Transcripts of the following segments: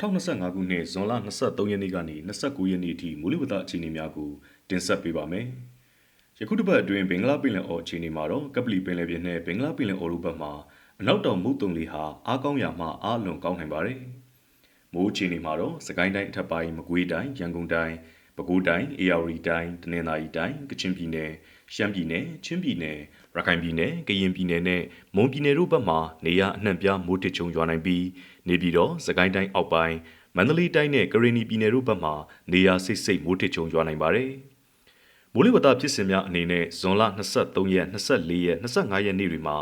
2025ခုနှစ်ဇွန်လ23ရက်နေ့ကနေ29ရက်နေ့အထိမူလဝတ္တအခြေအနေများကိုတင်ဆက်ပေးပါမယ်။ယခုတစ်ပတ်အတွင်းဘင်္ဂလားပင်လယ်အော်အခြေအနေမှာတော့ကပလီပင်လယ်ပြင်နဲ့ဘင်္ဂလားပင်လယ်အော်တို့ဘက်မှာအနောက်တောင်မုတ်တုံလေးဟာအားကောင်းရာမှအားလွန်ကောင်းနိုင်ပါတယ်။မိုးအခြေအနေမှာတော့စကိုင်းတိုင်းအထက်ပိုင်းမကွေးတိုင်းရန်ကုန်တိုင်း ပဲခူးတိုင်းအေရဝတီတိုင်းတနင်္သာရီတိုင်းကချင်ပြည်နယ်ရှမ်းပြည်နယ်ချင်းပြည်နယ်ရခိုင်ပြည်နယ်ကရင်ပြည်နယ်နဲ့မွန်ပြည်နယ်တို့ဘက်မှနေရအနှံ့ပြားမိုးတစ်ချုံရွာနိုင်ပြီးနေပြည်တော်စကိုင်းတိုင်းအောက်ပိုင်းမန္တလေးတိုင်းနဲ့ကရင်ပြည်နယ်တို့ဘက်မှနေရစိတ်စိတ်မိုးတစ်ချုံရွာနိုင်ပါတယ်။မိုးလေဝသဖြစ်စဉ်များအနေနဲ့ဇွန်လ23ရက်24ရက်25ရက်နေ့တွေမှာ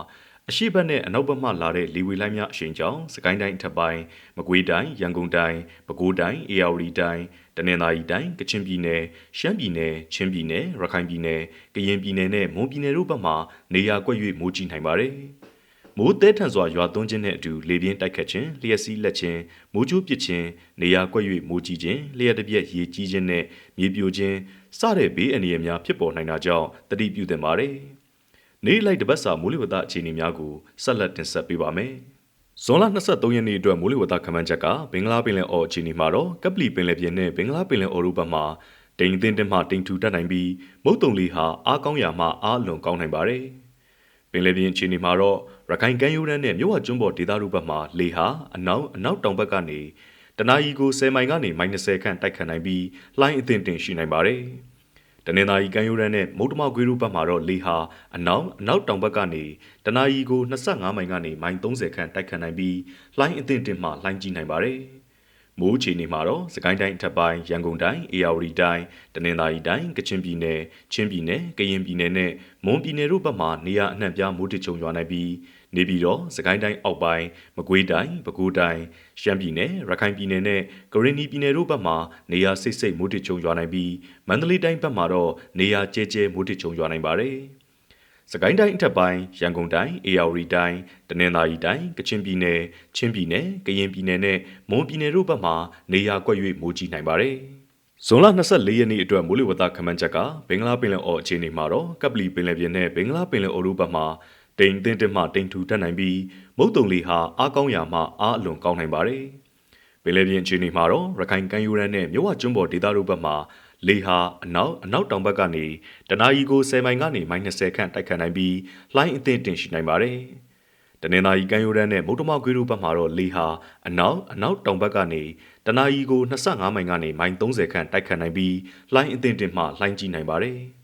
အရှိတ်နဲ့အနောက်ဘက်မှလာတဲ့လေဝေလိုင်းများအရှိန်ကြောင့်စကိုင်းတိုင်းအထက်ပိုင်းမကွေးတိုင်းရန်ကုန်တိုင်းပဲခူးတိုင်းအေရဝတီတိုင်း တနင်္သာရီတိုင်းကချင်ပြည်နယ်ရှမ်းပြည်နယ်ချင်းပြည်နယ်ရခိုင်ပြည်နယ်ကရင်ပြည်နယ်နဲ့မွန်ပြည်နယ်တို့ဘက်မှနေရာကွက်၍မိုးကြီးနိုင်ပါတယ်။မိုးတဲထန်စွာရွာသွန်းခြင်းနဲ့အတူလေပြင်းတိုက်ခတ်ခြင်းလျှက်စီးလက်ခြင်းမိုးကြိုးပစ်ခြင်းနေရာကွက်၍မိုးကြီးခြင်းလျှက်တပြက်ရေကြီးခြင်းနဲ့မြေပြိုခြင်းစတဲ့ဘေးအန္တရာယ်များဖြစ်ပေါ်နိုင်တာကြောင့်တတိပြုသင့်ပါတယ်။နေ့လိုက်တပတ်စာမိုးလေဝသအခြေအနေများကိုဆက်လက်တင်ဆက်ပေးပါမယ်။ ဇွန်လ23ရက်နေ့အတွက်မိုးလေဝသခန့်မှန်းချက်ကဘင်္ဂလားပင်လယ်အော်အခြေအနေမှာတော့ကပလီပင်လယ်ပြင်နဲ့ဘင်္ဂလားပင်လယ်အော်တို့ဘက်မှာတိမ်တင်းတင်းမှတိမ်ထူတတ်နိုင်ပြီးမုတ်တုံလီဟာအားကောင်းရာမှအားလွန်ကောင်းနိုင်ပါတယ်။ပင်လယ်ပြင်အခြေအနေမှာတော့ရခိုင်ကမ်းရိုးတန်းနဲ့မြဝကျွန်းပေါ်ဒေသတို့ဘက်မှာလေဟာအနောက်အနောက်တောင်ဘက်ကနေတနအီကို10မိုင်ကနေ -30 ခန့်တိုက်ခတ်နိုင်ပြီးလှိုင်းအသင့်တင်ရှိနိုင်ပါတယ်။ တနင်္သာရီကမ်းရိုးတန်းနဲ့မုတ်တမကွေးတို့ဘက်မှာတော့လေဟာအနောက်အနောက်တောင်ဘက်ကနေတနာရီကို25မိုင်ကနေမိုင်30ခန့်တိုက်ခတ်နိုင်ပြီးလှိုင်းအသင့်တင်မှလှိုင်းကြီးနိုင်ပါတယ်။မိုးချေနေမှာတော့စကိုင်းတိုင်းအထက်ပိုင်းရန်ကုန်တိုင်းအေရဝတီတိုင်းတနင်္သာရီတိုင်းကချင်ပြည်နယ်ချင်းပြည်နယ်ကရင်ပြည်နယ်နဲ့မွန်ပြည်နယ်တို့ဘက်မှာနေရအနှံ့ပြားမိုးထချုံရွာနိုင်ပြီး နေပြည်တော်စကိုင်းတိုင်းအောက်ပိုင်းမကွေးတိုင်းပဲခူးတိုင်းရှမ်းပြည်နယ်ရခိုင်ပြည်နယ်နဲ့ကရင်ပြည်နယ်တို့ဘက်မှာနေရာစိတ်စိတ်မိုးထချုံရွာနိုင်ပြီးမန္တလေးတိုင်းဘက်မှာတော့နေရာကျဲကျဲမိုးထချုံရွာနိုင်ပါတယ်။စကိုင်းတိုင်းအထက်ပိုင်းရန်ကုန်တိုင်းအေရဝတီတိုင်းတနင်္သာရီတိုင်းကချင်ပြည်နယ်ချင်းပြည်နယ်ကရင်ပြည်နယ်နဲ့မွန်ပြည်နယ်တို့ဘက်မှာနေရာကွက်၍မိုးကြီးနိုင်ပါတယ်။ဇွန်လ24ရက်နေ့အတွက်မိုးလေဝသခန့်မှန်းချက်ကဘင်္ဂလားပင်လယ်အော်အခြေအနေမှာတော့ကပလီပင်လယ်ပြင်နဲ့ဘင်္ဂလားပင်လယ်အော်တို့ဘက်မှာ တိမ်တင်းတင်းမှတိမ်ထူတတ်နိုင်ပြီးမုတ်တုံလီဟာအားကောင်းရာမှအားအလွန်ကောင်းနိုင်ပါတယ်။ပင်လယ်ပြင်အခြေအနေမှာတော့ရခိုင်ကမ်းရိုးတန်းနဲ့မြဝကျွန်းပေါ်ဒေသတို့ဘက်မှာလေဟာအနောက်အနောက်တောင်ဘက်ကနေတနအီကို10မိုင်ကနေ -30 ခန့်တိုက်ခတ်နိုင်ပြီးလှိုင်းအသင့်တင်ရှိနိုင်ပါတယ်။တနင်္သာရီကမ်းရိုးတန်းနဲ့မုတ်တမကွေးတို့ဘက်မှာတော့လေဟာအနောက်အနောက်တောင်ဘက်ကနေတနအီကို25မိုင်ကနေမိုင်30ခန့်တိုက်ခတ်နိုင်ပြီးလှိုင်းအသင့်တင်မှလှိုင်းကြီးနိုင်ပါတယ်။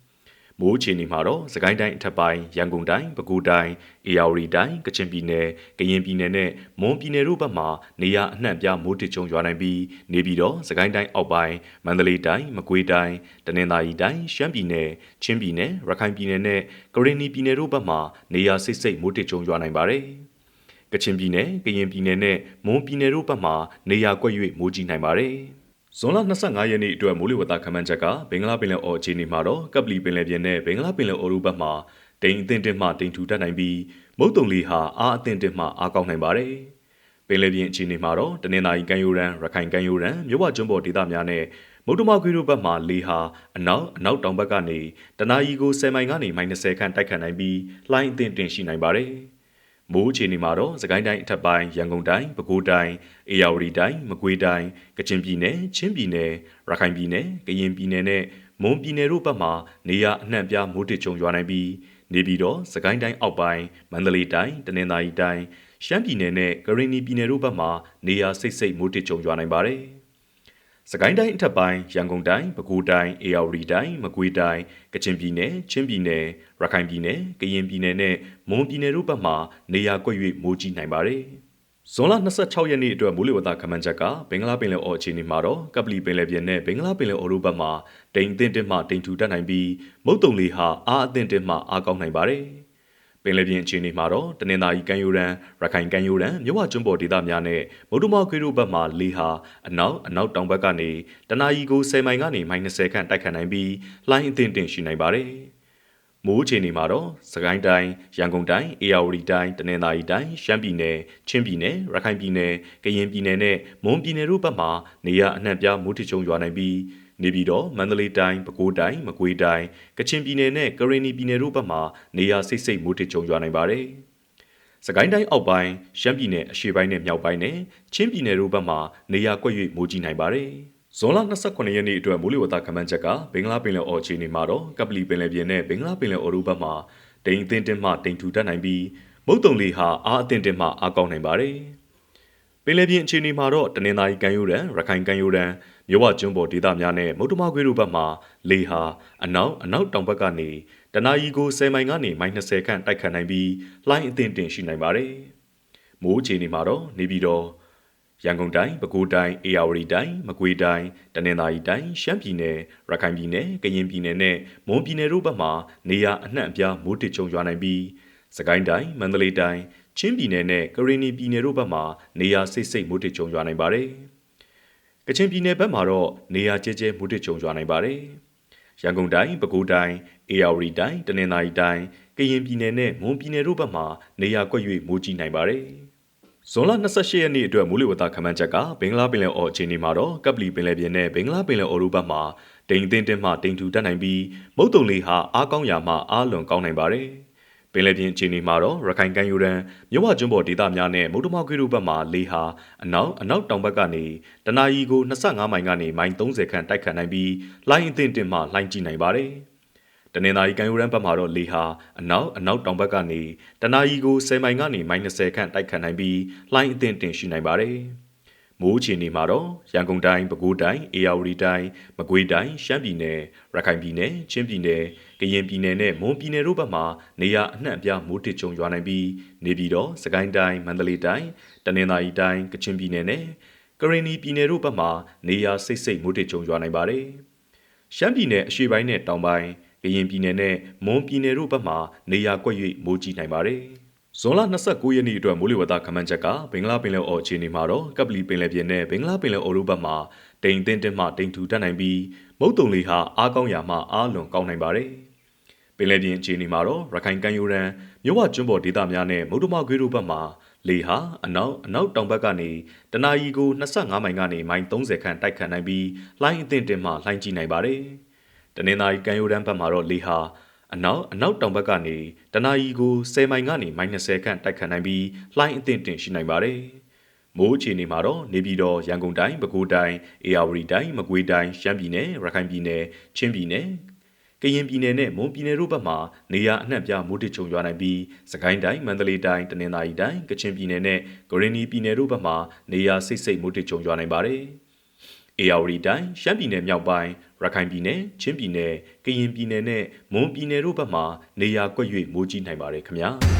မိုးအခြေအနေမှာတော့စကိုင်းတိုင်းအထက်ပိုင်းရန်ကုန်တိုင်းပဲခူးတိုင်းအေရဝတီတိုင်းကချင်ပြည်နယ်ကရင်ပြည်နယ်နဲ့မွန်ပြည်နယ်တို့ဘက်မှာနေရအနှံ့ပြမိုးတစ်ချုံရွာနိုင်ပြီးနေပြီးတော့စကိုင်းတိုင်းအောက်ပိုင်းမန္တလေးတိုင်းမကွေးတိုင်းတနင်္သာရီတိုင်းရှမ်းပြည်နယ်ချင်းပြည်နယ်ရခိုင်ပြည်နယ်နဲ့ကရင်ပြည်နယ်တို့ဘက်မှာနေရစိတ်စိတ်မိုးတစ်ချုံရွာနိုင်ပါတယ်ကချင်ပြည်နယ်ကရင်ပြည်နယ်နဲ့မွန်ပြည်နယ်တို့ဘက်မှာနေရာကွက်၍မိုးကြီးနိုင်ပါတယ်။ ဇွန်လ25ရက်နေ့အတွက်မိုးလေဝသခန့်မှန်းချက်ကဘင်္ဂလားပင်လယ်အော်အခြေအနေမှာတော့ကပလီပင်လယ်ပြင်နဲ့ဘင်္ဂလားပင်လယ်အော်တို့ဘက်မှာတိမ်အထင်တင်မှတိမ်ထူတတ်နိုင်ပြီးမုတ်တုံလီဟာအားအထင်တင်မှအားကောင်းနိုင်ပါတယ်။ပင်လယ်ပြင်အခြေအနေမှာတော့တနင်္သာရီကမ်းရိုးတန်းရခိုင်ကမ်းရိုးတန်းမြဝကျွန်းပေါ်ဒေသများနဲ့မုတ်တမခွေတို့ဘက်မှာလေဟာအနောက်အနောက်တောင်ဘက်ကနေတနအီကို10မိုင်ကနေ -30 ခန့်တိုက်ခတ်နိုင်ပြီးလှိုင်းအထင်တင်ရှိနိုင်ပါတယ်။ မိုးအခြေအနေမှာတော့စကိုင်းတိုင်းအထက်ပိုင်းရန်ကုန်တိုင်းပဲခူးတိုင်းအေရဝတီတိုင်းမကွေးတိုင်းကချင်ပြည်နယ်ချင်းပြည်နယ်ရခိုင်ပြည်နယ်ကရင်ပြည်နယ်နဲ့မွန်ပြည်နယ်တို့ဘက်မှာနေရအနှံ့ပြားမိုးတစ်ချုံရွာနိုင်ပြီးနေပြည်တော်စကိုင်းတိုင်းအောက်ပိုင်းမန္တလေးတိုင်းတနင်္သာရီတိုင်းရှမ်းပြည်နယ်နဲ့ကရင်ပြည်နယ်တို့ဘက်မှာနေရစိတ်စိတ်မိုးတစ်ချုံရွာနိုင်ပါတယ်။ စကိုင်းတိုင်းအထက်ပိုင်းရန်ကုန်တိုင်းပဲခူးတိုင်းအေရဝတီတိုင်းမကွေးတိုင်းကချင်ပြည်နယ်ချင်းပြည်နယ်ရခိုင်ပြည်နယ်ကရင်ပြည်နယ်နဲ့မွန်ပြည်နယ်တို့ဘက်မှာနေရာကွက်၍မိုးကြီးနိုင်ပါတယ်။ဇွန်လ26ရက်နေ့အတွက်မိုးလေဝသခန့်မှန်းချက်ကဘင်္ဂလားပင်လယ်အော်အခြေအနေမှာတော့ကပလီပင်လယ်ပြင်နဲ့ဘင်္ဂလားပင်လယ်အော်တို့ဘက်မှာတိမ်အထင်တင်မှတိမ်ထူတတ်နိုင်ပြီးမုတ်တုံလေးဟာအားအထင်တင်မှအားကောင်းနိုင်ပါတယ်။ ပင်လယ်ပြင်အခြေအနေမှာတော့တနင်္သာရီကမ်းရိုးတန်းရခိုင်ကမ်းရိုးတန်းမြဝကျွန်းပေါ်ဒေသများနဲ့မုဒ္ဓမခွေတို့ဘက်မှလေဟာအနောက်အနောက်တောင်ဘက်ကနေတနအီကို10မိုင်ကနေမိုင်20ခန့်တိုက်ခတ်နိုင်ပြီးလှိုင်းအသင့်တင်ရှိနိုင်ပါတယ်။မိုးအခြေအနေမှာတော့စကိုင်းတိုင်းရန်ကုန်တိုင်းအေရဝတီတိုင်းတနင်္သာရီတိုင်းရှမ်းပြည်နယ်ချင်းပြည်နယ်ရခိုင်ပြည်နယ်ကရင်ပြည်နယ်နဲ့မွန်ပြည်နယ်တို့ဘက်မှာနေရအနှံ့ပြားမိုးထချုံရွာနိုင်ပြီး နေပြည်တော်မန္တလေးတိုင်းပဲခူးတိုင်းမကွေးတိုင်းကချင်ပြည်နယ်နဲ့ကရင်ပြည်နယ်တို့ဘက်မှာနေရာစိတ်စိတ်မိုးထချုံရွာနိုင်ပါတယ်။စစကိုင်းတိုင်းအောက်ပိုင်းရှမ်းပြည်နယ်အရှေ့ပိုင်းနဲ့မြောက်ပိုင်းနဲ့ချင်းပြည်နယ်တို့ဘက်မှာနေရာကွက်၍မိုးကြီးနိုင်ပါတယ်။ဇွန်လ29ရက်နေ့အတွက်မိုးလေဝသခန့်မှန်းချက်ကဘင်္ဂလားပင်လယ်အော်အခြေအနေမှာတော့ကပလီပင်လယ်ပြင်နဲ့ဘင်္ဂလားပင်လယ်အော်တို့ဘက်မှာတိမ်အထင်တင်မှတိမ်ထူတတ်နိုင်ပြီးမုတ်တုံလေဟာအားအထင်တင်မှအားကောင်းနိုင်ပါတယ်။ပင်လယ်ပြင်အခြေအနေမှာတော့တနင်္သာရီကမ်းရိုးတန်းရခိုင်ကမ်းရိုးတန်း မြဝကျွန်းပေါ်ဒေသများနဲ့မုတ်တမခွေးတို့ဘက်မှာလေဟာအနောက်အနောက်တောင်ဘက်ကနေတနအီကို10မိုင်ကနေမိုင်20ခန့်တိုက်ခတ်နိုင်ပြီးလှိုင်းအသင့်တင်ရှိနိုင်ပါတယ်။မိုးအခြေအနေမှာတော့နေပြည်တော်ရန်ကုန်တိုင်းပဲခူးတိုင်းအေရဝတီတိုင်းမကွေးတိုင်းတနင်္သာရီတိုင်းရှမ်းပြည်နယ်ရခိုင်ပြည်နယ်ကရင်ပြည်နယ်နဲ့မွန်ပြည်နယ်တို့ဘက်မှာနေရာအနှံ့အပြားမိုးတစ်ချုံရွာနိုင်ပြီးစကိုင်းတိုင်းမန္တလေးတိုင်းချင်းပြည်နယ်နဲ့ကရင်ပြည်နယ်တို့ဘက်မှာနေရာစိတ်စိတ်မိုးတစ်ချုံရွာနိုင်ပါတယ်။ ကချင်ပြည်နယ်ဘက်မှာတော့နေရာကျဲကျဲမိုးတစ်ချုံရွာနိုင်ပါတယ်။ရန်ကုန်တိုင်းပဲခူးတိုင်းအေရဝတီတိုင်းတနင်္သာရီတိုင်းကရင်ပြည်နယ်နဲ့မွန်ပြည်နယ်တို့ဘက်မှာနေရာကွက်၍မိုးကြီးနိုင်ပါတယ်။ဇွန်လ28ရက်နေ့အတွက်မိုးလေဝသခန့်မှန်းချက်ကဘင်္ဂလားပင်လယ်အော်အခြေအနေမှာတော့ကပလီပင်လယ်ပြင်နဲ့ဘင်္ဂလားပင်လယ်အော်တို့ဘက်မှာတိမ်တင်းတင်းမှတိမ်ထူတက်နိုင်ပြီးမုတ်တုံလေးဟာအားကောင်းရာမှအားလွန်ကောင်းနိုင်ပါတယ်။ ပင်လယ်ပြင်အခြေအနေမှာတော့ရခိုင်ကမ်းရိုးတန်းမြဝကျွန်းပေါ်ဒေသများနဲ့မုတ်တမောက်ခွေတို့ဘက်မှာလေဟာအနောက်အနောက်တောင်ဘက်ကနေတနအီကို25မိုင်ကနေမိုင်30ခန့်တိုက်ခတ်နိုင်ပြီးလိုင်းအသင့်တင်မှလှိုင်းကြည့်နိုင်ပါတယ်။တနင်္သာရီကံယူရန်ဘက်မှာတော့လေဟာအနောက်အနောက်တောင်ဘက်ကနေတနာရီကို10မိုင်ကနေမိုင်20ခန့်တိုက်ခတ်နိုင်ပြီးလှိုင်းအသင့်တင်ရှိနိုင်ပါတယ်။ မိုးအခြေအနေမှာတော့ရန်ကုန်တိုင်းပဲခူးတိုင်းအေရဝတီတိုင်းမကွေးတိုင်းရှမ်းပြည်နယ်ရခိုင်ပြည်နယ်ချင်းပြည်နယ်ကရင်ပြည်နယ်နဲ့မွန်ပြည်နယ်တို့ဘက်မှာနေရာအနှံ့အပြားမိုးတစ်ချုံရွာနိုင်ပြီးနေပြည်တော်စကိုင်းတိုင်းမန္တလေးတိုင်းတနင်္သာရီတိုင်းကချင်ပြည်နယ်နဲ့ကရင်ပြည်နယ်တို့ဘက်မှာနေရာစိတ်စိတ်မိုးတစ်ချုံရွာနိုင်ပါတယ်။ရှမ်းပြည်နယ်အရှေ့ပိုင်းနဲ့တောင်ပိုင်းကရင်ပြည်နယ်နဲ့မွန်ပြည်နယ်တို့ဘက်မှာနေရာကွက်၍မိုးကြီးနိုင်ပါတယ်။ ဇွန်လ29ရက်နေ့အတွက်မိုးလေဝသခန့်မှန်းချက်ကဘင်္ဂလားပင်လယ်အော်အခြေအနေမှာတော့ကပလီပင်လယ်ပြင်နဲ့ဘင်္ဂလားပင်လယ်အော်တို့ဘက်မှာတိမ်တင်းတင်းမှတိမ်ထူတတ်နိုင်ပြီးမုတ်တုံလေဟာအားကောင်းရာမှအားလွန်ကောင်းနိုင်ပါတယ်။ပင်လယ်ပြင်အခြေအနေမှာတော့ရခိုင်ကမ်းရိုးတန်းမြဝကျွန်းပေါ်ဒေသများနဲ့မုတ်တမခွေးတို့ဘက်မှာလေဟာအနောက်အနောက်တောင်ဘက်ကနေတနအီကို25မိုင်ကနေမိုင်30ခန့်တိုက်ခတ်နိုင်ပြီးလှိုင်းအသင့်တင်မှလှိုင်းကြည့်နိုင်ပါတယ်။တနင်္သာရီကမ်းရိုးတန်းဘက်မှာတော့လေဟာ အနောက်အနောက်တောင်ဘက်ကနေတနအီကို10မိုင်ကနေမိုင်20ခန့်တိုက်ခတ်နိုင်ပြီးလှိုင်းအသင့်တင်ရှိနိုင်ပါတယ်။မိုးအခြေအနေမှာတော့နေပြည်တော်ရန်ကုန်တိုင်းပဲခူးတိုင်းအေရဝတီတိုင်းမကွေးတိုင်းရှမ်းပြည်နယ်ရခိုင်ပြည်နယ်ချင်းပြည်နယ်ကရင်ပြည်နယ်နဲ့မွန်ပြည်နယ်တို့ဘက်မှာနေရာအနှံ့ပြမိုးတစ်ချုံရွာနိုင်ပြီးစကိုင်းတိုင်းမန္တလေးတိုင်းတနင်္သာရီတိုင်းကချင်ပြည်နယ်နဲ့ဂရင်းနီပြည်နယ်တို့ဘက်မှာနေရာစိတ်စိတ်မိုးတစ်ချုံရွာနိုင်ပါတယ်။အေရဝတီတိုင်းရှမ်းပြည်နယ်မြောက်ပိုင်း ရခိုင်ပြည်နယ်ချင်းပြည်နယ်ကရင်ပြည်နယ်နဲ့မွန်ပြည်နယ်တို့ဘက်မှာနေရာကွက်၍မိုးကြီးနိုင်ပါတယ်ခင်ဗျာ။